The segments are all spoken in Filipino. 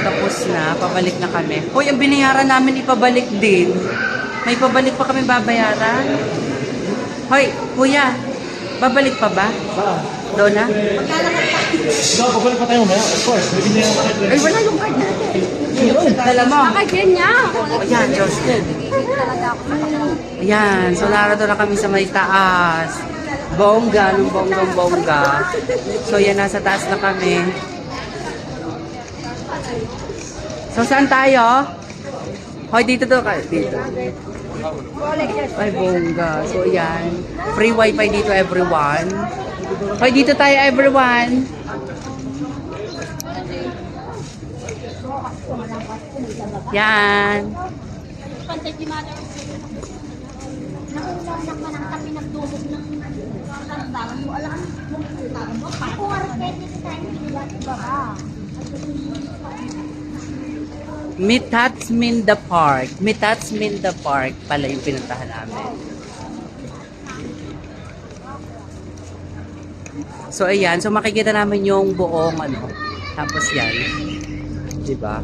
tapos na. Pabalik na kami. Hoy, ang binayaran namin ipabalik din. May pabalik pa kami babayaran. Hoy, kuya, babalik pa ba? Saan? Doon na? No, pabalik pa tayo mamaya. Of course, may binigyan ako Ay, wala yung card natin. Dala mo. Nakagyan niya. Ayan, Diyos ko. Ayan, so narito na kami sa may taas. Bongga, nung bonggang bongga. So yan, nasa taas na kami. So saan tayo? Hoy, dito to. Dito. Ay, bongga. So yan. Free wifi dito, everyone. Hoy, dito tayo, everyone. Yan. Naulang naman ang kami nagdulog ng karandalan mo. Alam mo, kung mo, ako arket nito tayo nila iba ba? Mitats Minda Park. Mitats Minda Park pala yung pinuntahan namin. So ayan, so makikita namin yung buong ano. Tapos yan. 'Di ba?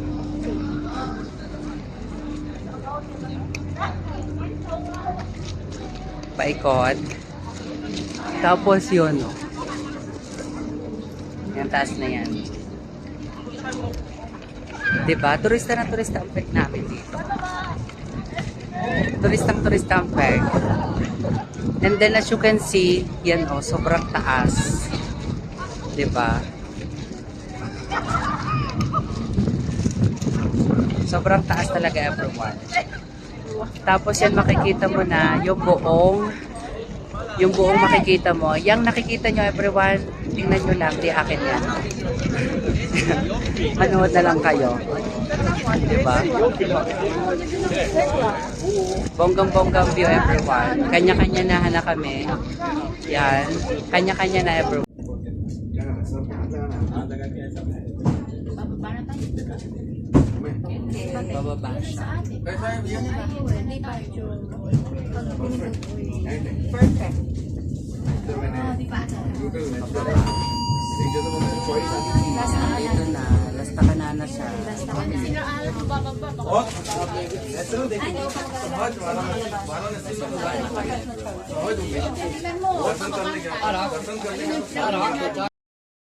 Paikot. Tapos yun, oh. Yung taas na yan. Diba? Turista na turista ang peg namin dito. Turistang turista ang peg. And then as you can see, yan oh, sobrang taas. Diba? Sobrang taas talaga everyone. Tapos yan makikita mo na yung buong yung buong makikita mo. Yang nakikita nyo everyone, tingnan nyo lang, di akin yan. Manood na lang kayo. Diba? Bonggang-bonggang view everyone. Kanya-kanya na na kami. Yan. Kanya-kanya na everyone. Bababa siya. Dito na. Lasta ka na na siya.